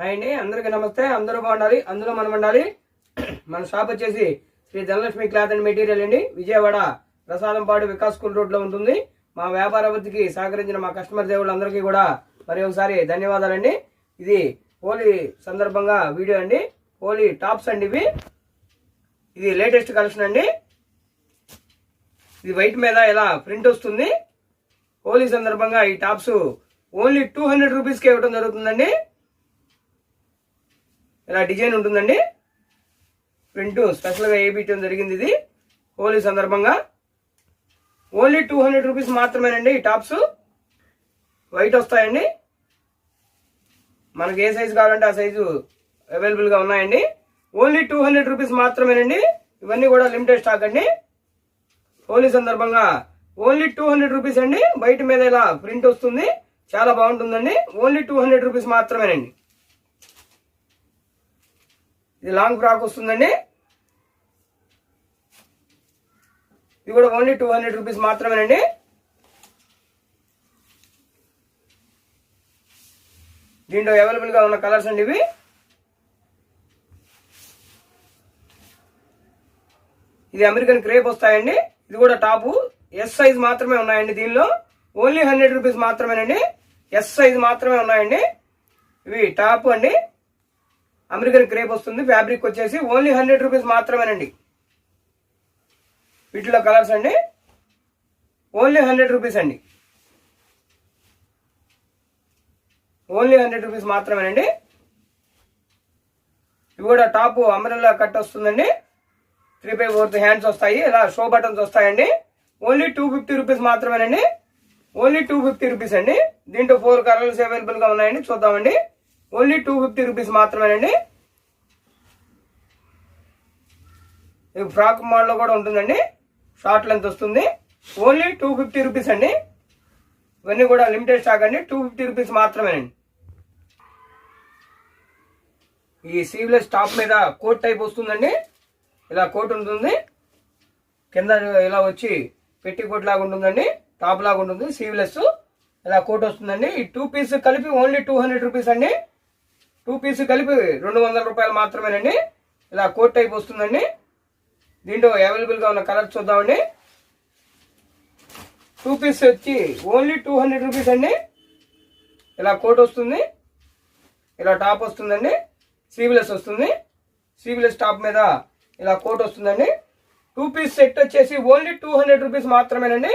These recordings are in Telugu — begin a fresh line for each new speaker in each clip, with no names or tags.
హాయ్ అండి అందరికీ నమస్తే అందరూ బాగుండాలి అందులో మనం ఉండాలి. మన షాప్ వచ్చేసి Sri Dhanalakshmi cloth and material అండి. విజయవాడ ప్రసాదంపాడు వికాస్ స్కూల్ రోడ్లో ఉంటుంది. మా వ్యాపార వృద్ధికి సహకరించిన మా కస్టమర్ దేవుళ్ళందరికీ కూడా మరి ఒకసారి ధన్యవాదాలండి. ఇది హోలీ సందర్భంగా వీడియో అండి. హోలీ టాప్స్ అండి ఇవి. ఇది లేటెస్ట్ కలెక్షన్ అండి. ఇది వైట్ మీద ఇలా ప్రింట్ వస్తుంది. హోలీ సందర్భంగా ఈ టాప్స్ ఓన్లీ టూ హండ్రెడ్ రూపీస్కి ఇవ్వడం జరుగుతుందండి. ఇలా డిజైన్ ఉంటుందండి. ప్రింట్ స్పెషల్గా వేయించడం జరిగింది ఇది. హోలీ సందర్భంగా. ఓన్లీ టూ హండ్రెడ్ రూపీస్ మాత్రమేనండి ఈ టాప్స్. వైట్ వస్తాయండి. మనకి ఏ సైజు కావాలంటే ఆ సైజు అవైలబుల్గా ఉన్నాయండి. ఓన్లీ టూ హండ్రెడ్ రూపీస్ మాత్రమేనండి. ఇవన్నీ కూడా లిమిటెడ్ స్టాక్ అండి. హోలీ సందర్భంగా ఓన్లీ టూ హండ్రెడ్ రూపీస్ అండి. బయట మీద ఇలా ప్రింట్ వస్తుంది. చాలా బాగుంటుందండి. ఓన్లీ టూ హండ్రెడ్ రూపీస్ మాత్రమేనండి. ఇది లాంగ్ ఫ్రాక్ వస్తుందండి. ఇది కూడా ఓన్లీ టూ హండ్రెడ్ రూపీస్ మాత్రమేనండి. దీంట్లో అవైలబుల్గా ఉన్న కలర్స్ అండి ఇవి. ఇది అమెరికన్ క్రేప్ వస్తాయండి. ఇది కూడా టాపు ఎస్ సైజ్ మాత్రమే ఉన్నాయండి దీనిలో. ఓన్లీ హండ్రెడ్ రూపీస్ మాత్రమేనండి. ఎస్ సైజ్ మాత్రమే ఉన్నాయండి. ఇవి టాప్ అండి. అమెరికన్ క్రేప్ వస్తుంది ఫ్యాబ్రిక్ వచ్చేసి ఓన్లీ హండ్రెడ్ రూపీస్ మాత్రమేనండి. వీటిలో కలర్స్ అండి ఓన్లీ హండ్రెడ్ రూపీస్ అండి. ఓన్లీ హండ్రెడ్ రూపీస్ మాత్రమేనండి. ఇవి కూడా టాప్ అమరల్లా కట్ వస్తుందండి. త్రీ బై ఫోర్త్ హ్యాండ్స్ వస్తాయి ఇలా షో బటన్స్ వస్తాయండి. ఓన్లీ టూ ఫిఫ్టీ రూపీస్ మాత్రమేనండి. ఓన్లీ టూ ఫిఫ్టీ రూపీస్ అండి. దీంట్లో ఫోర్ కలర్స్ అవైలబుల్గా ఉన్నాయండి చూద్దామండి. ఓన్లీ టూ ఫిఫ్టీ రూపీస్ మాత్రమేనండి. ఇది ఫ్రాక్ మోడల్ కూడా ఉంటుందండి. షార్ట్ లెంత్ వస్తుంది. ఓన్లీ టూ ఫిఫ్టీ రూపీస్ అండి. ఇవన్నీ కూడా లిమిటెడ్ స్టాక్ అండి. టూ ఫిఫ్టీ రూపీస్ మాత్రమేనండి. ఈ సీవ్లెస్ టాప్ మీద కోట్ టైప్ వస్తుందండి. ఇలా కోట్ ఉంటుంది. కింద ఇలా వచ్చి పెట్టి కోట్ లాగా ఉంటుందండి. టాప్ లాగా ఉంటుంది. సీవ్లెస్ ఇలా కోట్ వస్తుందండి. ఈ టూ పీస్ కలిపి ఓన్లీ టూ హండ్రెడ్ రూపీస్ అండి. టూ పీస్ కలిపి రెండు వందల రూపాయలు మాత్రమేనండి. ఇలా కోట్ టైప్ వస్తుందండి. దీంట్లో అవైలబుల్గా ఉన్న కలర్ చూద్దామండి. టూ పీస్ వచ్చి ఓన్లీ టూ హండ్రెడ్ రూపీస్ అండి. ఇలా కోట్ వస్తుంది. ఇలా టాప్ వస్తుందండి. సీవ్లెస్ వస్తుంది. సీవ్లెస్ టాప్ మీద ఇలా కోట్ వస్తుందండి. టూ పీస్ సెట్ వచ్చేసి ఓన్లీ టూ హండ్రెడ్ రూపీస్ మాత్రమేనండి.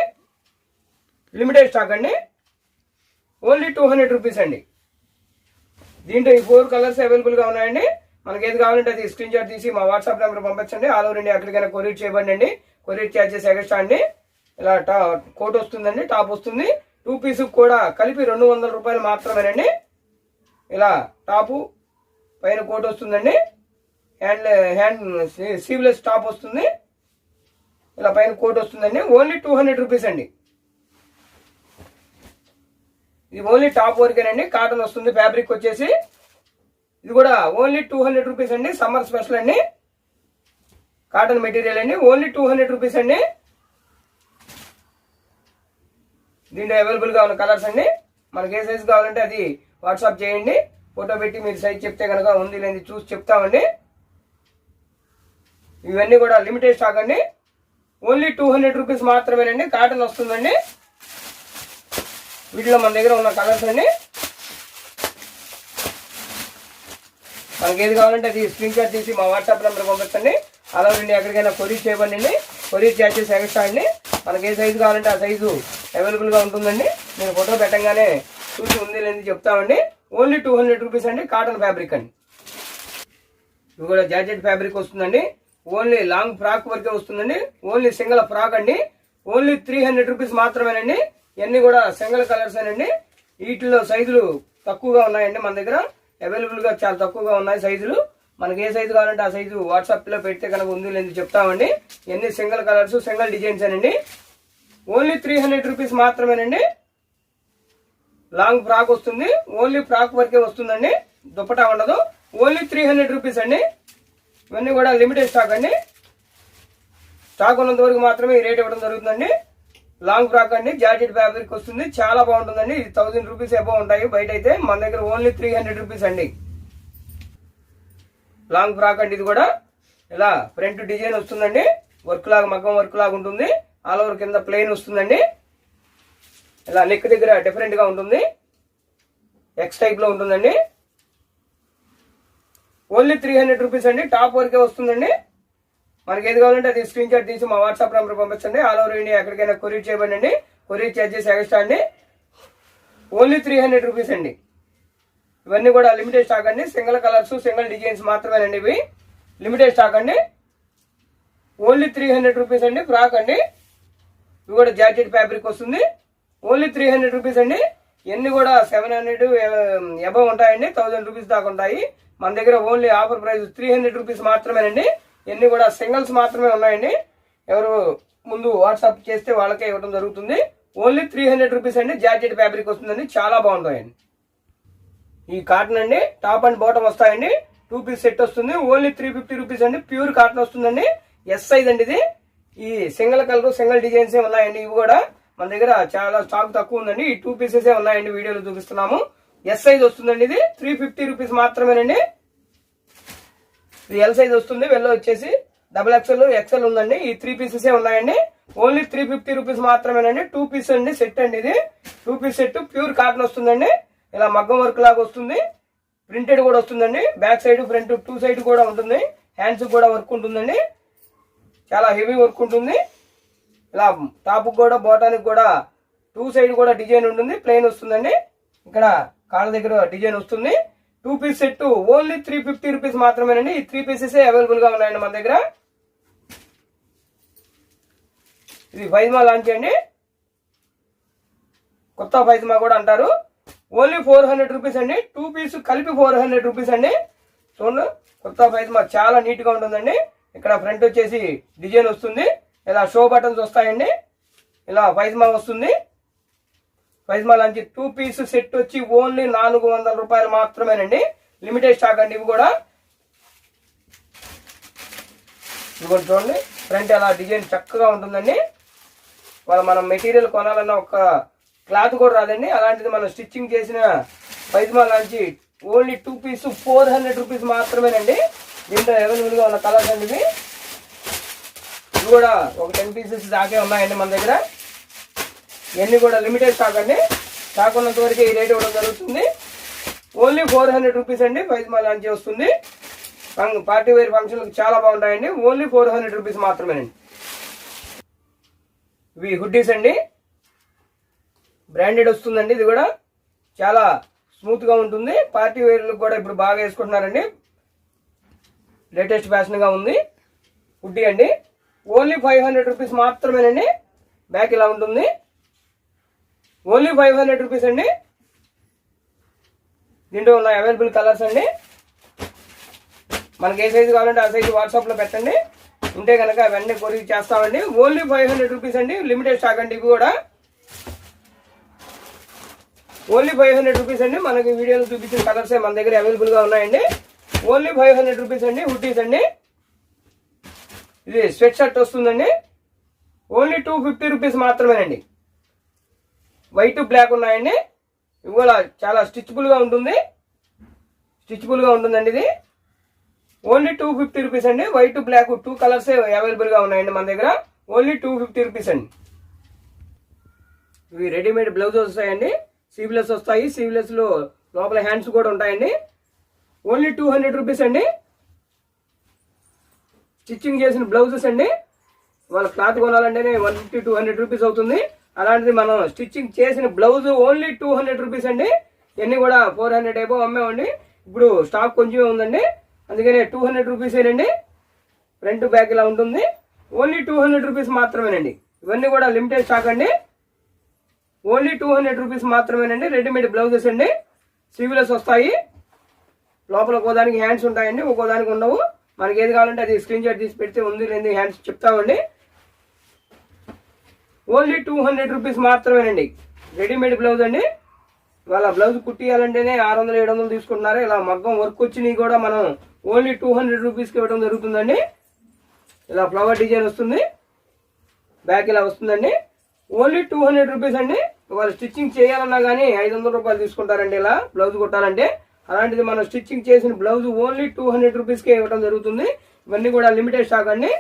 లిమిటెడ్ స్టాక్ అండి. ఓన్లీ టూ హండ్రెడ్ రూపీస్ అండి. దీంట్లో ఈ ఫోర్ కలర్స్ అవైలబుల్గా ఉన్నాయండి. మనకి ఏది కావాలంటే అది స్క్రీన్ షాట్ తీసి మా వాట్సాప్ నెంబర్ పంపించండి. ఆల్ ఓవర్ ఇండియా ఎక్కడికైనా కొరియర్ చేయబడండి అండి. కొరియర్ చార్జెస్ ఎక్స్ట్రా అండి. ఇలా టా కోట్ వస్తుందండి టాప్ వస్తుంది. టూ పీస్ కూడా కలిపి రెండు వందల రూపాయలు మాత్రమేనండి. ఇలా టాపు పైన కోట్ వస్తుందండి. హ్యాండ్ హ్యాండ్ సీవ్లెస్ టాప్ వస్తుంది. ఇలా పైన కోట్ వస్తుందండి. ఓన్లీ టూ హండ్రెడ్ రూపీస్ అండి. ఇది ఓన్లీ టాప్ వరకేనండి కాటన్ వస్తుంది ఫ్యాబ్రిక్ వచ్చేసి. ఇది కూడా ఓన్లీ టూ హండ్రెడ్ రూపీస్ అండి. సమ్మర్ స్పెషల్ అండి. కాటన్ మెటీరియల్ అండి. ఓన్లీ టూ హండ్రెడ్ రూపీస్ అండి. దీంట్లో అవైలబుల్గా ఉన్న కలర్స్ అండి. మనకి ఏ సైజ్ కావాలంటే అది వాట్సాప్ చేయండి. ఫోటో పెట్టి మీరు సైజ్ చెప్తే కనుక ఉంది లేని చూసి చెప్తామండి. ఇవన్నీ కూడా లిమిటెడ్ స్టాక్ అండి. ఓన్లీ టూ హండ్రెడ్ రూపీస్ మాత్రమేనండి. కాటన్ వస్తుందండి. వీటిలో మన దగ్గర ఉన్న కలర్స్ అండి మనకి ఏది కావాలంటే అది స్క్రీన్ షాట్ తీసి మా వాట్సాప్ నెంబర్ పంపించండి అలాగే ఎక్కడికైనా కొరియర్ చేయబండి అండి కొరియర్ చార్జెస్ ఎక్స్ట్రా అండి మనకి ఏ సైజు కావాలంటే ఆ సైజు అవైలబుల్గా ఉంటుందండి. నేను ఫోటో పెట్టంగానే చూసి ఉంది లేని చెప్తామండి. ఓన్లీ టూ హండ్రెడ్ రూపీస్ అండి కాటన్ ఫ్యాబ్రిక్ అండి. ఇది కూడా జార్జెట్ ఫ్యాబ్రిక్ వస్తుందండి. ఓన్లీ లాంగ్ ఫ్రాక్ వరకే వస్తుందండి. ఓన్లీ సింగిల్ ఫ్రాక్ అండి. ఓన్లీ త్రీ హండ్రెడ్ రూపీస్ మాత్రమేనండి. ఇవన్నీ కూడా సింగిల్ కలర్స్ అండి. వీటిలో సైజులు తక్కువగా ఉన్నాయండి మన దగ్గర. అవైలబుల్గా చాలా తక్కువగా ఉన్నాయి సైజులు. మనకి ఏ సైజు కావాలంటే ఆ సైజు వాట్సాప్లో పెడితే కనుక ఉంది లేదు చెప్తామండి. ఇవన్నీ సింగిల్ కలర్స్ సింగిల్ డిజైన్స్ అండి. ఓన్లీ త్రీ హండ్రెడ్ రూపీస్ మాత్రమేనండి. లాంగ్ ఫ్రాక్ వస్తుంది. ఓన్లీ ఫ్రాక్ వరకే వస్తుందండి. దుప్పటా ఉండదు. ఓన్లీ త్రీ హండ్రెడ్ రూపీస్ అండి. ఇవన్నీ కూడా లిమిటెడ్ స్టాక్ అండి. స్టాక్ ఉన్నంత వరకు మాత్రమే ఈ రేట్ ఇవ్వడం జరుగుతుందండి. లాంగ్ ఫ్రాక్ అండి జాకెట్ ఫ్యాబ్రిక్ వస్తుంది. చాలా బాగుంటుందండి. ఇది థౌసండ్ రూపీస్ ఎబో ఉంటాయి. బయట అయితే మన దగ్గర ఓన్లీ త్రీ హండ్రెడ్ రూపీస్ అండి. లాంగ్ ఫ్రాక్ అండి ఇది కూడా. ఇలా ఫ్రంట్ డిజైన్ వస్తుందండి. వర్క్ లాగా మగ్గం వర్క్ లాగా ఉంటుంది. ఆల్ ఓవర్ కింద ప్లెయిన్ వస్తుందండి. ఇలా నెక్ దగ్గర డిఫరెంట్గా ఉంటుంది. ఎక్స్ టైప్లో ఉంటుందండి. ఓన్లీ త్రీ హండ్రెడ్ రూపీస్ అండి. టాప్ వరకే వస్తుందండి. మనకి ఏది కావాలంటే అది స్క్రీన్ షాట్ తీసి మా వాట్సాప్ నెంబర్ పంపించండి. ఆల్ ఓవర్ ఇండియా ఎక్కడికైనా కొరియర్ చేయబడండి కొరియర్ చార్జెస్ ఎక్స్ట్రా అండి ఓన్లీ త్రీ హండ్రెడ్ రూపీస్ అండి. ఇవన్నీ కూడా లిమిటెడ్ స్టాక్ అండి. సింగిల్ కలర్స్ సింగిల్ డిజైన్స్ మాత్రమేనండి ఇవి. లిమిటెడ్ స్టాక్ అండి. ఓన్లీ త్రీ హండ్రెడ్ రూపీస్ అండి. ఫ్రాక్ అండి. ఇవి కూడా జాకెట్ ఫ్యాబ్రిక్ వస్తుంది. ఓన్లీ త్రీ హండ్రెడ్ రూపీస్ అండి. ఇవన్నీ కూడా సెవెన్ హండ్రెడ్ అబవ్ ఉంటాయండి. థౌసండ్ రూపీస్ దాకా ఉంటాయి. మన దగ్గర only offer price three hundred rupees మాత్రమేనండి. ఎన్ని కూడా సింగిల్స్ మాత్రమే ఉన్నాయండి. ఎవరు ముందు వాట్సాప్ చేస్తే వాళ్ళకే ఇవ్వడం జరుగుతుంది. ఓన్లీ త్రీ హండ్రెడ్ రూపీస్ అండి. జాకెట్ ఫ్యాబ్రిక్ వస్తుందండి. చాలా బాగుంటాయండి. ఈ కాటన్ అండి. టాప్ అండ్ బాటమ్ వస్తాయండి. టూ పీస్ సెట్ వస్తుంది. ఓన్లీ త్రీ ఫిఫ్టీ రూపీస్ అండి. ప్యూర్ కాటన్ వస్తుందండి. ఎస్ సైజ్ అండి ఇది. ఈ సింగిల్ కలర్ సింగిల్ డిజైన్స్ ఉన్నాయండి. ఇవి కూడా మన దగ్గర చాలా స్టాక్ తక్కువ ఉందండి. ఈ టూ పీసెస్ ఉన్నాయండి. వీడియోలో చూపిస్తున్నాము. ఎస్ సైజ్ వస్తుందండి ఇది. త్రీ ఫిఫ్టీ రూపీస్ మాత్రమేనండి. ఇది ఎల్ సైజ్ వస్తుంది వెళ్ళ వచ్చేసి డబుల్ ఎక్స్ఎల్ ఎక్స్ఎల్ ఉందండి. ఈ త్రీ పీసెస్ ఉన్నాయండి. ఓన్లీ త్రీ ఫిఫ్టీ రూపీస్ మాత్రమేనండి. టూ పీస్ అండి సెట్ అండి ఇది. Two piece set pure cotton వస్తుందండి. ఇలా మగ్గం వర్క్ లాగా వస్తుంది. ప్రింటెడ్ కూడా వస్తుందండి. Back side front two side కూడా ఉంటుంది. హ్యాండ్స్ కూడా వర్క్ ఉంటుందండి. చాలా హెవీ వర్క్ ఉంటుంది. ఇలా టాప్ కూడా బోటానికి కూడా టూ సైడ్ కూడా డిజైన్ ఉంటుంది. ప్లెయిన్ వస్తుందండి. ఇక్కడ కాళ్ళ దగ్గర డిజైన్ వస్తుంది. Two piece set only three fifty rupees మాత్రమేనండి. ఈ త్రీ పీసెస్ అవైలబుల్గా ఉన్నాయండి మన దగ్గర. ఇది ఫైజ్మా లాంచ్ అండి. కొత్త ఫైజ్మా కూడా అంటారు. ఓన్లీ ఫోర్ హండ్రెడ్ రూపీస్ అండి. టూ పీస్ కలిపి ఫోర్ హండ్రెడ్ రూపీస్ అండి. చూడండి కొత్త ఫైజ్మా చాలా నీట్గా ఉంటుందండి. ఇక్కడ ఫ్రంట్ వచ్చేసి డిజైన్ వస్తుంది. ఇలా షో బటన్స్ వస్తాయండి. ఇలా ఫైజ్మా వస్తుంది. ఫైజ్మా లాంటి టూ పీస్ సెట్ వచ్చి ఓన్లీ నాలుగు వందల రూపాయలు మాత్రమేనండి. లిమిటెడ్ స్టాక్ అండి ఇవి కూడా. ఇవి కూడా చూడండి. ఫ్రంట్ అలా డిజైన్ చక్కగా ఉంటుందండి. వాళ్ళ మనం మెటీరియల్ కొనాలన్న ఒక క్లాత్ కూడా రాదండి. అలాంటిది మనం స్టిచ్చింగ్ చేసిన పైజ్మా నుంచి only two piece four hundred rupees మాత్రమేనండి. దీంట్లో అవైలబుల్గా ఉన్న కలర్స్ అండి ఇవి. ఇవి కూడా ఒక టెన్ పీసెస్ దాకే ఉన్నాయండి మన దగ్గర. ఇవన్నీ కూడా లిమిటెడ్ స్టాక్ అండి. స్టాక్ ఉన్నంత వరకు ఈ రేట్ ఇవ్వడం జరుగుతుంది. ఓన్లీ ఫోర్ హండ్రెడ్ రూపీస్ అండి పైజ్మా లాంచ్ వస్తుంది. పార్టీ వేర్ ఫంక్షన్లకు చాలా బాగుంటాయండి. ఓన్లీ ఫోర్ హండ్రెడ్ రూపీస్ మాత్రమేనండి. ఇవి హుడ్డీస్ అండి. బ్రాండెడ్ వస్తుందండి ఇది కూడా. చాలా స్మూత్గా ఉంటుంది. పార్టీ వేర్లకు కూడా ఇప్పుడు బాగా వేసుకుంటున్నారండి. లేటెస్ట్ ఫ్యాషన్గా ఉంది. హుడ్డీ అండి. ఓన్లీ ఫైవ్ హండ్రెడ్ రూపీస్ మాత్రమేనండి. బ్యాక్ ఇలా ఉంటుంది. ఓన్లీ ఫైవ్ హండ్రెడ్ రూపీస్ అండి. దీంట్లో ఉన్న అవైలబుల్ కలర్స్ అండి. మనకి ఏ సైజు కావాలంటే ఆ సైజు వాట్సాప్లో పెట్టండి. ఉంటే కనుక అవన్నీ కొరికి చేస్తామండి. ఓన్లీ ఫైవ్ హండ్రెడ్ రూపీస్ అండి. లిమిటెడ్ స్టాక్ అండి ఇవి కూడా. ఓన్లీ ఫైవ్ హండ్రెడ్ రూపీస్ అండి. మనకి వీడియోలో చూపించిన కలర్స్ మన దగ్గర అవైలబుల్గా ఉన్నాయండి. ఓన్లీ ఫైవ్ హండ్రెడ్ రూపీస్ అండి. హుటీస్ అండి. ఇది స్వెట్ షర్ట్ వస్తుందండి. ఓన్లీ టూ ఫిఫ్టీ రూపీస్ మాత్రమేనండి. వైట్ బ్లాక్ ఉన్నాయండి. ఇవి కూడా చాలా స్టిచ్బుల్గా ఉంటుంది. స్టిచ్బుల్గా ఉంటుందండి ఇది. ఓన్లీ టూ ఫిఫ్టీ రూపీస్ అండి. వైట్ బ్లాక్ టూ కలర్స్ అవైలబుల్గా ఉన్నాయండి మన దగ్గర. ఓన్లీ టూ ఫిఫ్టీ రూపీస్ అండి. ఇవి రెడీమేడ్ బ్లౌజెస్ వస్తాయండి. సీవ్లెస్ వస్తాయి. సీవ్లెస్లో లోపల హ్యాండ్స్ కూడా ఉంటాయండి. ఓన్లీ టూ హండ్రెడ్ రూపీస్ అండి. స్టిచ్చింగ్ చేసిన బ్లౌజెస్ అండి. వాళ్ళ cloth కొనాలంటేనే one fifty two hundred rupees అవుతుంది. అలాంటిది మనం స్టిచ్చింగ్ చేసిన blouse only two hundred rupees అండి. ఇవన్నీ కూడా ఫోర్ హండ్రెడ్ అయిపో అమ్మేవండి. ఇప్పుడు స్టాక్ కొంచెమే ఉందండి. అందుకనే టూ హండ్రెడ్ రూపీసేనండి ఫ్రంట్ బ్యాక్ ఇలా ఉంటుంది. ఓన్లీ టూ హండ్రెడ్ రూపీస్ మాత్రమేనండి. ఇవన్నీ కూడా లిమిటెడ్ స్టాక్ అండి. ఓన్లీ టూ హండ్రెడ్ రూపీస్ మాత్రమేనండి. రెడీమేడ్ బ్లౌజెస్ అండి. సివిలెస్ వస్తాయి. లోపల ఒక్కోదానికి హ్యాండ్స్ ఉంటాయండి. ఒక్కోదానికి ఉండవు. మనకి ఏది కావాలంటే అది స్క్రీన్ షాట్ తీసి పెడితే ఉంది లేని హ్యాండ్స్ చెప్తామండి. ఓన్లీ టూ హండ్రెడ్ రూపీస్ మాత్రమేనండి. రెడీమేడ్ బ్లౌజ్ అండి. వాళ్ళ బ్లౌజ్ కుట్టియాలంటేనే ఆరు వందలు ఏడు వందలు తీసుకుంటున్నారు. ఇలా మగ్గం వర్క్ వచ్చినవి కూడా మనం ఓన్లీ టూ హండ్రెడ్ రూపీస్కి ఇవ్వడం జరుగుతుందండి. ఇలా ఫ్లవర్ డిజైన్ వస్తుంది. బ్యాక్ ఇలా వస్తుందండి. ఓన్లీ టూ హండ్రెడ్ రూపీస్ అండి. వాళ్ళు స్టిచ్చింగ్ చేయాలన్నా కానీ ఐదు వందల రూపాయలు తీసుకుంటారండి ఇలా బ్లౌజ్ కుట్టాలంటే. అలాంటిది మనం స్టిచ్చింగ్ చేసిన బ్లౌజ్ ఓన్లీ టూ హండ్రెడ్ రూపీస్కే ఇవ్వడం జరుగుతుంది. ఇవన్నీ కూడా లిమిటెడ్ స్టాక్ అండి.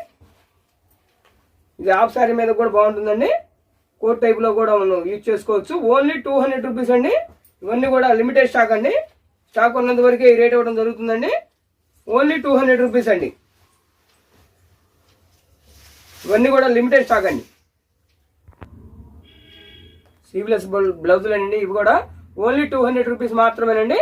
ఇది హాఫ్ శారీ మీద కూడా బాగుంటుందండి. కోట్ టైప్లో కూడా మనం యూజ్ చేసుకోవచ్చు. ఓన్లీ టూ హండ్రెడ్ రూపీస్ అండి. ఇవన్నీ కూడా లిమిటెడ్ స్టాక్ అండి. స్టాక్ ఉన్నంత వరకే ఈ రేట్ ఇవ్వడం జరుగుతుందండి. ఓన్లీ టూ హండ్రెడ్ రూపీస్ అండి. ఇవన్నీ కూడా లిమిటెడ్ స్టాక్ అండి. సీవ్లెస్ బ్లౌజులు అండి. ఇవి కూడా ఓన్లీ టూ హండ్రెడ్ రూపీస్ మాత్రమేనండి.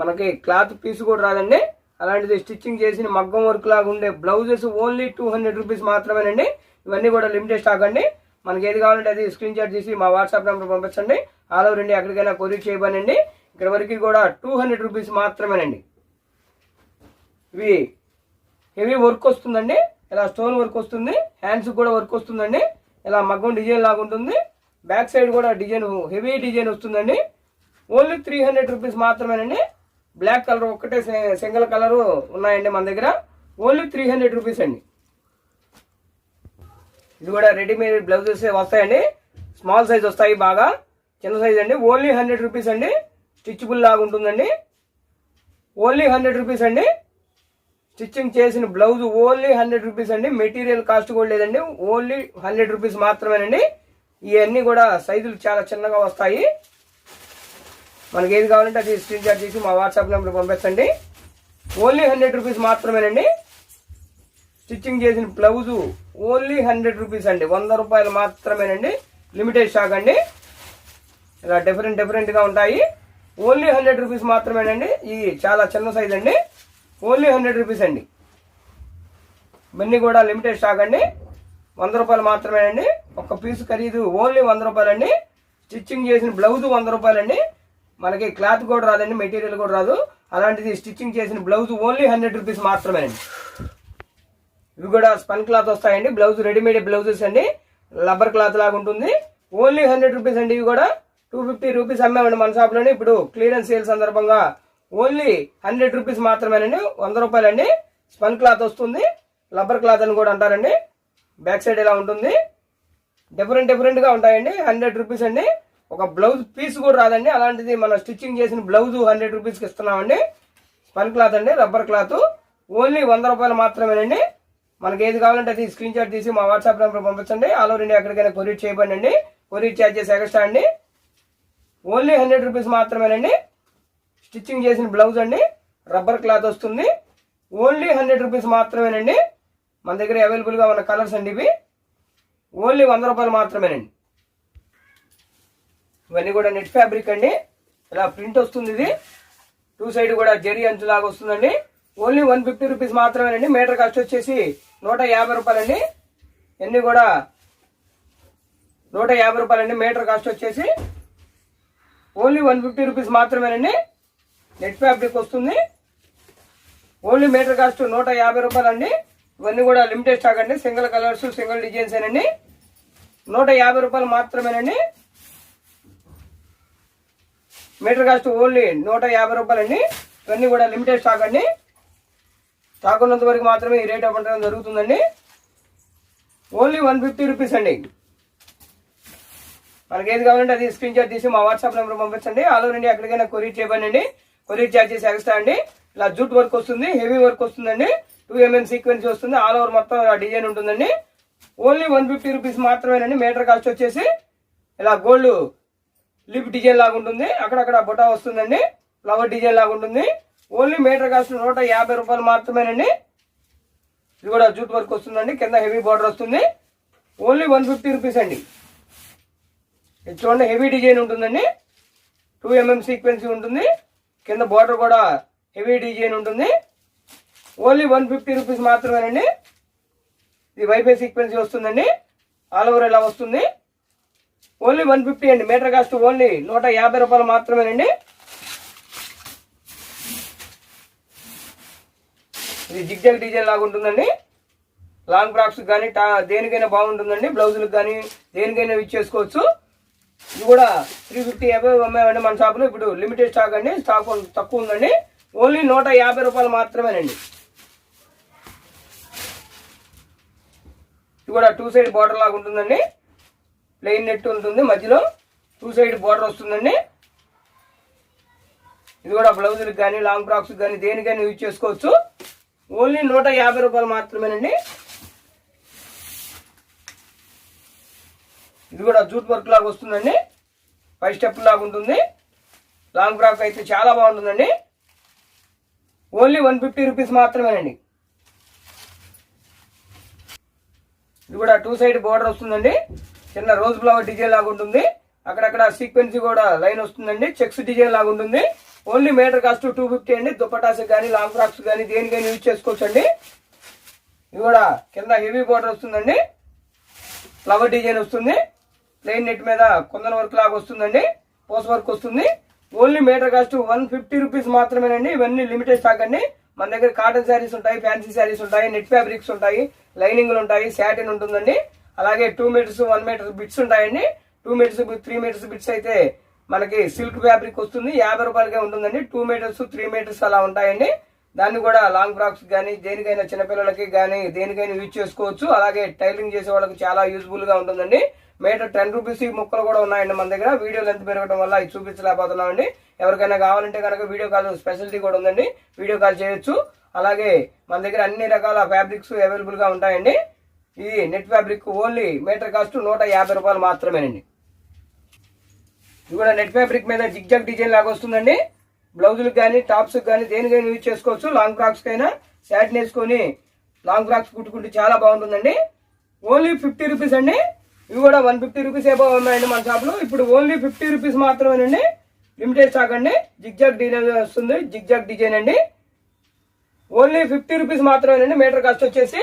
మనకి క్లాత్ పీస్ కూడా రాదండి. అలాంటిది స్టిచ్చింగ్ చేసిన మగ్గం వర్క్ లాగా ఉండే blouses only two hundred rupees మాత్రమేనండి. ఇవన్నీ కూడా లిమిటెడ్ స్టాక్ అండి. మనకి ఏది కావాలంటే అది స్క్రీన్ షాట్ తీసి మా వాట్సాప్ నెంబర్ పంపించండి. ఆల్ ఓవర్ ఇండియా ఎక్కడికైనా కొరియర్ చేయబనండి. ఇక్కడ వరకు కూడా టూ హండ్రెడ్ రూపీస్ మాత్రమేనండి. ఇవి హెవీ వర్క్ వస్తుందండి. ఇలా స్టోన్ వర్క్ వస్తుంది. హ్యాండ్స్ కూడా వర్క్ వస్తుందండి. ఇలా మగ్గం డిజైన్ లాగా ఉంటుంది. బ్యాక్ సైడ్ కూడా డిజైన్ హెవీ డిజైన్ వస్తుందండి. ఓన్లీ త్రీ హండ్రెడ్ రూపీస్ మాత్రమేనండి. బ్లాక్ కలర్ ఒక్కటే సింగిల్ కలర్ ఉన్నాయండి మన దగ్గర. ఓన్లీ త్రీ హండ్రెడ్ రూపీస్ అండి. ఇది కూడా రెడీమేడ్ బ్లౌజెస్ వస్తాయండి. స్మాల్ సైజ్ వస్తాయి బాగా. చిన్న సైజ్ అండి. ఓన్లీ హండ్రెడ్ రూపీస్ అండి. స్టిచ్బుల్ లాగా ఉంటుందండి. ఓన్లీ హండ్రెడ్ రూపీస్ అండి. స్టిచ్చింగ్ చేసిన బ్లౌజ్ ఓన్లీ హండ్రెడ్ రూపీస్ అండి. మెటీరియల్ కాస్ట్ కూడా లేదండి. ఓన్లీ హండ్రెడ్ రూపీస్ మాత్రమేనండి. ఇవన్నీ కూడా సైజులు చాలా చిన్నగా వస్తాయి. మనకి ఏది కావాలంటే అది స్క్రీన్ షాట్ చేసి మా వాట్సాప్ నెంబర్ పంపించండి ఓన్లీ హండ్రెడ్ రూపీస్ మాత్రమేనండి. స్టిచ్చింగ్ చేసిన బ్లౌజు ఓన్లీ హండ్రెడ్ రూపీస్ అండి. వంద రూపాయలు మాత్రమేనండి. లిమిటెడ్ స్టాక్ అండి. ఇలా డిఫరెంట్ డిఫరెంట్గా ఉంటాయి. ఓన్లీ హండ్రెడ్ రూపీస్ మాత్రమేనండి. ఇది చాలా చిన్న సైజ్ అండి. ఓన్లీ హండ్రెడ్ రూపీస్ అండి. ఇవన్నీ కూడా లిమిటెడ్ స్టాక్ అండి. వంద రూపాయలు మాత్రమేనండి. ఒక పీస్ ఖరీదు ఓన్లీ వంద రూపాయలండి. స్టిచ్చింగ్ చేసిన బ్లౌజ్ వంద రూపాయలండి. మనకి క్లాత్ కూడా రాదండి మెటీరియల్ కూడా రాదు. అలాంటిది స్టిచ్చింగ్ చేసిన బ్లౌజ్ ఓన్లీ హండ్రెడ్ రూపీస్ మాత్రమేనండి ఇవి కూడా స్పన్ క్లాత్ వస్తాయండి. బ్లౌజ్ రెడీమేడ్ బ్లౌజెస్ అండి. రబ్బర్ క్లాత్ లాగా ఉంటుంది. ఓన్లీ హండ్రెడ్ రూపీస్ అండి. ఇవి కూడా టూ ఫిఫ్టీ రూపీస్ అమ్మామండి మన షాప్లోనే ఇప్పుడు క్లియరెన్స్ సేల్ సందర్భంగా ఓన్లీ హండ్రెడ్ రూపీస్ మాత్రమేనండి. వంద రూపాయలండి. స్పన్ క్లాత్ వస్తుంది. రబ్బర్ క్లాత్ అని కూడా అంటారండి. బ్యాక్ సైడ్ ఇలా ఉంటుంది? డిఫరెంట్ డిఫరెంట్గా ఉంటాయండి. హండ్రెడ్ రూపీస్ అండి. ఒక బ్లౌజ్ పీస్ కూడా రాదండి. అలాంటిది మన స్టిచ్చింగ్ చేసిన బ్లౌజ్ హండ్రెడ్ రూపీస్కి ఇస్తున్నామండి. స్పన్ క్లాత్ అండి రబ్బర్ క్లాత్. ఓన్లీ వంద రూపాయలు మాత్రమేనండి. మనకి ఏది కావాలంటే అది స్క్రీన్ షాట్ తీసి మా వాట్సాప్ నెంబర్ పంపించండి. ఆల్ ఓవర్ ఇండియా ఎక్కడికైనా కొరియర్ చేయబడి అండి కొరియర్ ఛార్జెస్ ఎక్స్ట్రా అండి. ఓన్లీ హండ్రెడ్ రూపీస్ మాత్రమేనండి. స్టిచ్చింగ్ చేసిన బ్లౌజ్ అండి. రబ్బర్ క్లాత్ వస్తుంది. ఓన్లీ హండ్రెడ్ రూపీస్ మాత్రమేనండి. మన దగ్గర అవైలబుల్గా ఉన్న కలర్స్ అండి ఇవి. ఓన్లీ వంద రూపాయలు మాత్రమేనండి. ఇవన్నీ కూడా నెట్ ఫ్యాబ్రిక్ అండి. ఇలా ప్రింట్ వస్తుంది ఇది. టూ సైడ్ కూడా జరీ అంచులాగా వస్తుందండి. ఓన్లీ వన్ ఫిఫ్టీ రూపీస్ మాత్రమేనండి. మీటర్ కాస్ట్ వచ్చేసి నూట యాభై రూపాయలండి. ఇవన్నీ కూడా నూట యాభై రూపాయలండి. మీటర్ కాస్ట్ వచ్చేసి ఓన్లీ వన్ ఫిఫ్టీ రూపీస్ మాత్రమేనండి. నెట్ ఫ్యాబ్రిక్ వస్తుంది. ఓన్లీ మీటర్ కాస్ట్ నూట యాభై రూపాయలండి. ఇవన్నీ కూడా లిమిటెడ్ స్టాక్ అండి. సింగిల్ కలర్స్ సింగిల్ డిజైన్స్ ఏనండి నూట యాభై రూపాయలు మాత్రమేనండి. మీటర్ కాస్ట్ ఓన్లీ నూట యాభై రూపాయలండి. ఇవన్నీ కూడా లిమిటెడ్ స్టాక్ అండి. స్టాక్ ఉన్నంత వరకు మాత్రమే ఈ రేట్ అవ్వడం జరుగుతుందండి. ఓన్లీ వన్ ఫిఫ్టీ రూపీస్ అండి. మనకి ఏది కావాలంటే అది స్క్రీన్ షాట్ తీసి మా వాట్సాప్ నెంబర్ పంపించండి. ఆల్ ఓవర్ ఇండియా ఎక్కడికైనా కొరియర్ చేయబడండి కొరియర్ ఛార్జెస్ ఎక్స్ట్రా అండి. ఇలా జూట్ వర్క్ వస్తుంది హెవీ వర్క్ వస్తుందండి. టూ ఎంఎం సీక్వెన్స్ వస్తుంది ఆల్ ఓవర్ మొత్తం డిజైన్ ఉంటుందండి. ఓన్లీ వన్ ఫిఫ్టీ రూపీస్ మాత్రమేనండి. మీటర్ కాస్ట్ వచ్చేసి ఇలా గోల్డ్ లిప్ డిజైన్ లాగా ఉంటుంది. అక్కడక్కడ బుటా వస్తుందండి. ఫ్లవర్ డిజైన్ లాగా ఉంటుంది. ఓన్లీ మీటర్ కాస్ట్ నూట యాభై రూపాయలు మాత్రమేనండి. ఇది కూడా జూట్ వర్క్ వస్తుందండి. కింద హెవీ బార్డర్ వస్తుంది. ఓన్లీ వన్ ఫిఫ్టీ రూపీస్ అండి. ఇది చూడండి హెవీ డిజైన్ ఉంటుందండి. టూ ఎంఎం సీక్వెన్సీ ఉంటుంది. కింద బార్డర్ కూడా హెవీ డిజైన్ ఉంటుంది. ఓన్లీ వన్ ఫిఫ్టీ రూపీస్ మాత్రమేనండి. ఇది వైఫై సీక్వెన్సీ వస్తుందండి. ఆల్ ఓవర్ ఇలా వస్తుంది? ఓన్లీ వన్ ఫిఫ్టీ అండి. మీటర్ కాస్ట్ ఓన్లీ నూట యాభై రూపాయలు మాత్రమేనండి. ఇది జిగ్జాగ్ డిజైన్ లాగా ఉంటుందండి. లాంగ్ ఫ్రాక్స్ కానీ టా దేనికైనా బాగుంటుందండి. బ్లౌజులకు కానీ దేనికైనా యూజ్ చేసుకోవచ్చు. ఇది కూడా త్రీ ఫిఫ్టీ యాభై అమ్మాయండి మన షాప్లో. ఇప్పుడు లిమిటెడ్ స్టాక్ అండి. స్టాక్ తక్కువ ఉందండి. ఓన్లీ నూట యాభై రూపాయలు మాత్రమేనండి. ఇది కూడా టూ సైడ్ బార్డర్ లాగా ఉంటుందండి. ప్లెయిన్ నెట్ ఉంటుంది మధ్యలో టూ సైడ్ బార్డర్ వస్తుందండి. ఇది కూడా బ్లౌజులకు కానీ లాంగ్ ఫ్రాక్స్ కానీ దేనికైనా యూజ్ చేసుకోవచ్చు. ఓన్లీ నూట యాభై రూపాయలు మాత్రమేనండి. ఇది కూడా జూట్ వర్క్ లాగా వస్తుందండి. ఫైవ్ స్టెప్ లాగా ఉంటుంది. లాంగ్ ఫ్రాక్ అయితే చాలా బాగుంటుందండి. ఓన్లీ వన్ ఫిఫ్టీ రూపీస్ మాత్రమేనండి. ఇది కూడా టూ సైడ్ బోర్డర్ వస్తుందండి. చిన్న రోజ్ ఫ్లవర్ డిజైన్ లాగా ఉంటుంది అక్కడక్కడ సీక్వెన్స్ కూడా లైన్ వస్తుందండి. చెక్స్ డిజైన్ లాగా ఉంటుంది only metre cost two fifty అండి. దుప్పటాస్ కానీ లాంగ్ ఫ్రాక్స్ కానీ దేనికైనా యూజ్ చేసుకోవచ్చు అండి ఇది కూడా కింద హెవీ బోర్డర్ వస్తుందండి. ఫ్లవర్ డిజైన్ వస్తుంది. ప్లెయిన్ నెట్ మీద కొందన వర్క్ లాగా వస్తుందండి. పోస్ వర్క్ వస్తుంది. Only metre cost one fifty rupees మాత్రమేనండి. ఇవన్నీ లిమిటెడ్ స్టాక్ అండి. మన దగ్గర కాటన్ శారీస్ ఉంటాయి ఫ్యాన్సీ శారీస్ ఉంటాయి నెట్ ఫ్యాబ్రిక్స్ ఉంటాయి లైనింగ్లు ఉంటాయి శాటిన్ ఉంటుందండి. అలాగే two metres one metre bits ఉంటాయండి. Two metres three metres bits అయితే మనకి సిల్క్ ఫ్యాబ్రిక్ వస్తుంది. యాభై రూపాయలకే ఉంటుందండి. టూ మీటర్స్ త్రీ మీటర్స్ అలా ఉంటాయండి. దాన్ని కూడా లాంగ్ ఫ్రాక్స్ కానీ దేనికైనా చిన్నపిల్లలకి కానీ దేనికైనా యూజ్ చేసుకోవచ్చు. అలాగే టైలింగ్ చేసే వాళ్ళకి చాలా యూజ్ఫుల్గా ఉంటుందండి. మీటర్ టెన్ రూపీస్ ఈ ముక్కలు కూడా ఉన్నాయండి మన దగ్గర. వీడియో లెంత్ పెరగడం వల్ల ఇది చూపించలేకపోతున్నామండి. ఎవరికైనా కావాలంటే కనుక వీడియో కాల్ స్పెషాలిటీ కూడా ఉందండి. వీడియో కాల్ చేయొచ్చు. అలాగే మన దగ్గర అన్ని రకాల ఫ్యాబ్రిక్స్ అవైలబుల్గా ఉంటాయండి. ఇది net fabric only metre cost నూట యాభై రూపాయలు మాత్రమేనండి. ఇది కూడా నెట్ ఫ్యాబ్రిక్ మీద జిగ్జాగ్ డిజైన్ లాగా వస్తుందండి. బ్లౌజులకు కానీ టాప్స్ కానీ దేనికైనా యూజ్ చేసుకోవచ్చు. లాంగ్ ఫ్రాక్స్కైనా శాటిన్ వేసుకొని లాంగ్ ఫ్రాక్స్ కుట్టుకుంటే చాలా బాగుంటుందండి. ఓన్లీ ఫిఫ్టీ రూపీస్ అండి. ఇవి కూడా వన్ ఫిఫ్టీ రూపీస్ ఏబో ఉన్నాయండి మన షాప్లో ఇప్పుడు ఓన్లీ ఫిఫ్టీ రూపీస్ మాత్రమేనండి. లిమిటెడ్ స్టాక్ అండి. జిగ్జాగ్ డిజైన్ వస్తుంది. జిగ్జాగ్ డిజైన్ అండి. ఓన్లీ ఫిఫ్టీ రూపీస్ మాత్రమేనండి. మీటర్ కాస్ట్ వచ్చేసి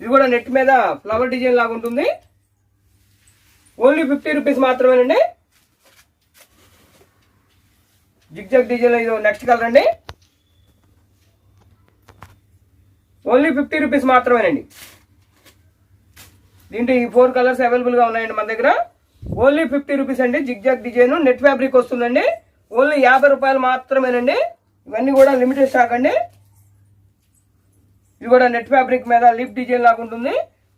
ఇది కూడా నెట్ మీద ఫ్లవర్ డిజైన్ లాగా ఉంటుంది. ఓన్లీ ఫిఫ్టీ రూపీస్ మాత్రమేనండి. జిగ్జాగ్ డిజైన్ ఇది నెక్స్ట్ కలర్ అండి. ఓన్లీ ఫిఫ్టీ రూపీస్ మాత్రమేనండి. దీంట్లో ఈ ఫోర్ కలర్స్ అవైలబుల్గా ఉన్నాయండి మన దగ్గర. ఓన్లీ ఫిఫ్టీ రూపీస్ అండి. జిగ్జాగ్ డిజైన్ నెట్ ఫ్యాబ్రిక్ వస్తుందండి. ఓన్లీ యాభై రూపాయలు మాత్రమేనండి. ఇవన్నీ కూడా లిమిటెడ్ స్టాక్ అండి. ఇది కూడా నెట్ ఫ్యాబ్రిక్ మీద లిప్ డిజైన్ లాగా ఉంటుంది.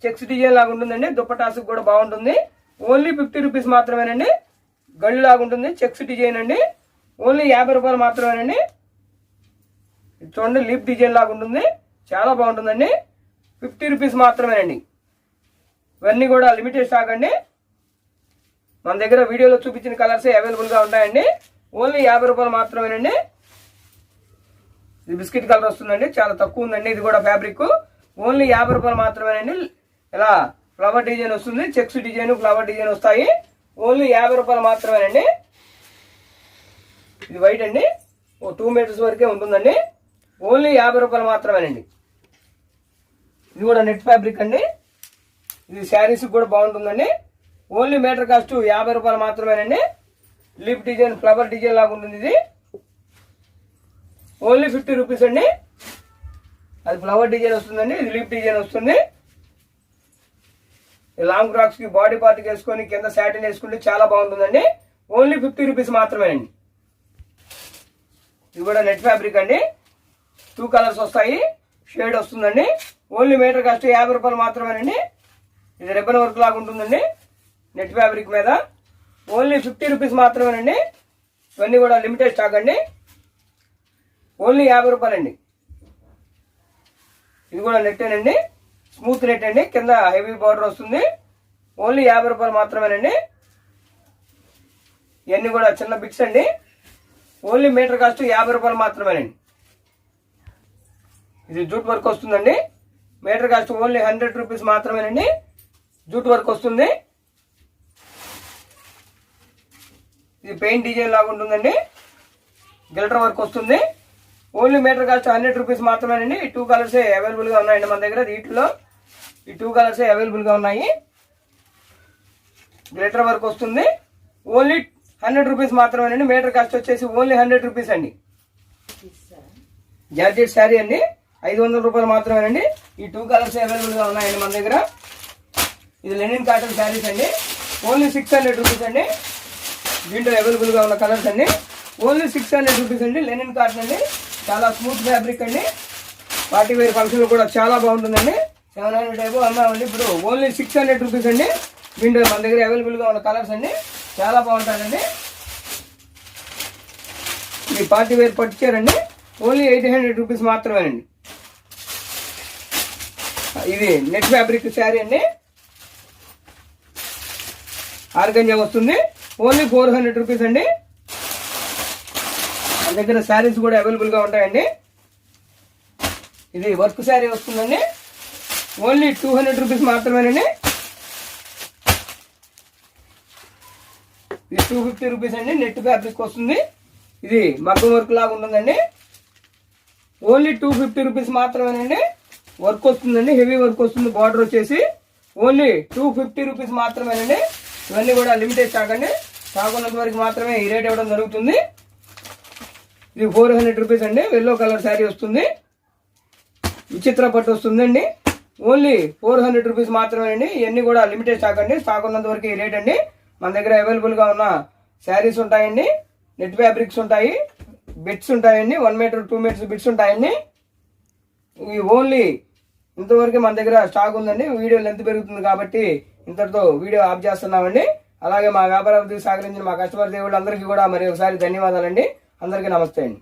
చెక్స్ డిజైన్ లాగా ఉంటుందండి. దుప్పటాసుకు కూడా బాగుంటుంది. ఓన్లీ ఫిఫ్టీ రూపీస్ మాత్రమేనండి. గళ్ళు లాగా ఉంటుంది. చెక్స్ డిజైన్ అండి. ఓన్లీ యాభై రూపాయలు మాత్రమేనండి. చూడండి లిప్ డిజైన్ లాగా ఉంటుంది. చాలా బాగుంటుందండి. ఫిఫ్టీ రూపీస్ మాత్రమేనండి. ఇవన్నీ కూడా లిమిటెడ్ స్టాక్ అండి. మన దగ్గర వీడియోలో చూపించిన కలర్సే అవైలబుల్గా ఉంటాయండి. ఓన్లీ యాభై రూపాయలు మాత్రమేనండి. ఇది బిస్కెట్ కలర్ వస్తుందండి చాలా తక్కువ ఉందండి. ఇది కూడా ఫ్యాబ్రిక్. ఓన్లీ యాభై రూపాయలు మాత్రమేనండి. ఇలా ఫ్లవర్ డిజైన్ వస్తుంది చెక్స్ డిజైన్ ఫ్లవర్ డిజైన్ వస్తాయి. ఓన్లీ యాభై రూపాయలు మాత్రమేనండి. ఇది వైట్ అండి. ఓ టూ మీటర్స్ వరకే ఉంటుందండి. ఓన్లీ యాభై రూపాయలు మాత్రమేనండి. ఇది కూడా నెట్ ఫ్యాబ్రిక్ అండి. ఇది శారీస్ కూడా బాగుంటుందండి. ఓన్లీ మీటర్ కాస్ట్ యాభై రూపాయలు మాత్రమేనండి. లిప్ డిజైన్ ఫ్లవర్ డిజైన్ లాగా ఉంటుంది ఇది. ఓన్లీ ఫిఫ్టీ రూపీస్ అండి. అది ఫ్లవర్ డిజైన్ వస్తుందండి ఇది లీఫ్ డిజైన్ వస్తుంది లాంగ్ ఫ్రాక్స్కి బాడీ పార్ట్కి వేసుకొని కింద శాటిన్ వేసుకుంటే చాలా బాగుంటుందండి. ఓన్లీ ఫిఫ్టీ రూపీస్ మాత్రమేనండి. ఇది కూడా నెట్ ఫ్యాబ్రిక్ అండి. టూ కలర్స్ వస్తాయి. షేడ్ వస్తుందండి. ఓన్లీ మీటర్ కాస్ట్ యాభై రూపాయలు మాత్రమేనండి. ఇది రిబ్బన్ వర్క్ లాగా ఉంటుందండి. నెట్ ఫ్యాబ్రిక్ మీద. ఓన్లీ ఫిఫ్టీ రూపీస్ మాత్రమేనండి. ఇవన్నీ కూడా లిమిటెడ్ స్టాక్ అండి. ఓన్లీ యాభై రూపాయలండి. ఇది కూడా నెట్టేనండి స్మూత్ నెట్ అండి. కింద హెవీ బార్డర్ వస్తుంది. ఓన్లీ యాభై రూపాయలు మాత్రమేనండి. ఇవన్నీ కూడా చిన్న బిట్స్ అండి. ఓన్లీ మీటర్ కాస్ట్ యాభై రూపాయలు మాత్రమేనండి. ఇది జూట్ వర్క్ వస్తుందండి. Metre cost only hundred rupees మాత్రమేనండి. జూట్ వర్క్ వస్తుంది. ఇది పెయింట్ డిజైన్ లాగా ఉంటుందండి. గిల్టర్ వర్క్ వస్తుంది. Only metre cost hundred rupees మాత్రమేనండి. ఈ టూ కలర్స్ అవైలబుల్గా ఉన్నాయండి మన దగ్గర వీటిలో. ఈ టూ కలర్స్ అవైలబుల్గా ఉన్నాయి. గ్లిటర్ వర్క్ వస్తుంది. ఓన్లీ హండ్రెడ్ రూపీస్ మాత్రమేనండి. మీటర్ కాస్ట్ వచ్చేసి ఓన్లీ హండ్రెడ్ రూపీస్ అండి. జార్జెట్ శారీ అండి. ఐదు వందల రూపాయలు మాత్రమేనండి. ఈ టూ కలర్స్ అవైలబుల్గా ఉన్నాయండి మన దగ్గర. ఇది లెనిన్ కాటన్ శారీస్ అండి. ఓన్లీ సిక్స్ హండ్రెడ్ రూపీస్ అండి. దీంట్లో అవైలబుల్గా ఉన్న కలర్స్ అండి. ఓన్లీ సిక్స్ హండ్రెడ్ రూపీస్ అండి. లెనిన్ కాటన్ అండి. చాలా స్మూత్ ఫ్యాబ్రిక్ అండి. పార్టీ వేర్ ఫంక్షన్ కూడా చాలా బాగుంటుందండి. సెవెన్ హండ్రెడ్ టైపు అమ్మామండి ఇప్పుడు ఓన్లీ సిక్స్ హండ్రెడ్ రూపీస్ అండి. విండో మన దగ్గర అవైలబుల్గా ఉన్న కలర్స్ అండి. చాలా బాగుంటుందండి ఈ పార్టీ వేర్ పట్టుచారండి అండి. ఓన్లీ ఎయిట్ హండ్రెడ్ రూపీస్ మాత్రమేనండి ఇది నెట్ ఫ్యాబ్రిక్ శారీ అండి. ఆర్గంజా వస్తుంది. ఓన్లీ ఫోర్ హండ్రెడ్ రూపీస్ అండి. మన దగ్గర శారీస్ కూడా అవైలబుల్గా ఉంటాయండి. ఇది వర్క్ శారీ వస్తుందండి. ఓన్లీ టూ హండ్రెడ్ రూపీస్ మాత్రమేనండి. ఇది టూ ఫిఫ్టీ రూపీస్ అండి. నెట్ ఫ్యాబ్రిక్ వస్తుంది. ఇది మగ్గం వర్క్ లాగా ఉంటుందండి. ఓన్లీ టూ ఫిఫ్టీ రూపీస్ మాత్రమేనండి. వర్క్ వస్తుందండి. హెవీ వర్క్ వస్తుంది బార్డర్ వచ్చేసి. ఓన్లీ టూ ఫిఫ్టీ రూపీస్ మాత్రమేనండి. ఇవన్నీ కూడా లిమిటెడ్ స్టాక్ అండి. స్టాక్ ఉన్నంత వరకు మాత్రమే ఈ రేట్ ఇవ్వడం జరుగుతుంది. ఇది ఫోర్ హండ్రెడ్ రూపీస్ అండి. ఎల్లో కలర్ శారీ వస్తుంది. విచిత్ర పట్టు వస్తుందండి. ఓన్లీ ఫోర్ హండ్రెడ్ రూపీస్ మాత్రమే అండి ఇవన్నీ కూడా లిమిటెడ్ స్టాక్ అండి. స్టాక్ ఉన్నంత వరకు ఈ రేట్ అండి. మన దగ్గర అవైలబుల్గా ఉన్న శారీస్ ఉంటాయండి. నెట్ ఫ్యాబ్రిక్స్ ఉంటాయి. బిట్స్ ఉంటాయండి. One metre two metres bits ఉంటాయండి. ఇవి ఓన్లీ ఇంతవరకు మన దగ్గర స్టాక్ ఉందండి. వీడియో లెంత్ పెరుగుతుంది కాబట్టి ఇంతటితో వీడియో ఆఫ్ చేస్తున్నామండి. అలాగే మా వ్యాపార అభివృద్ధికి సహకరించిన మా కస్టమర్ దేవుళ్ళందరికీ కూడా మరి ఒకసారి ధన్యవాదాలండి. అందరికీ నమస్తే అండి.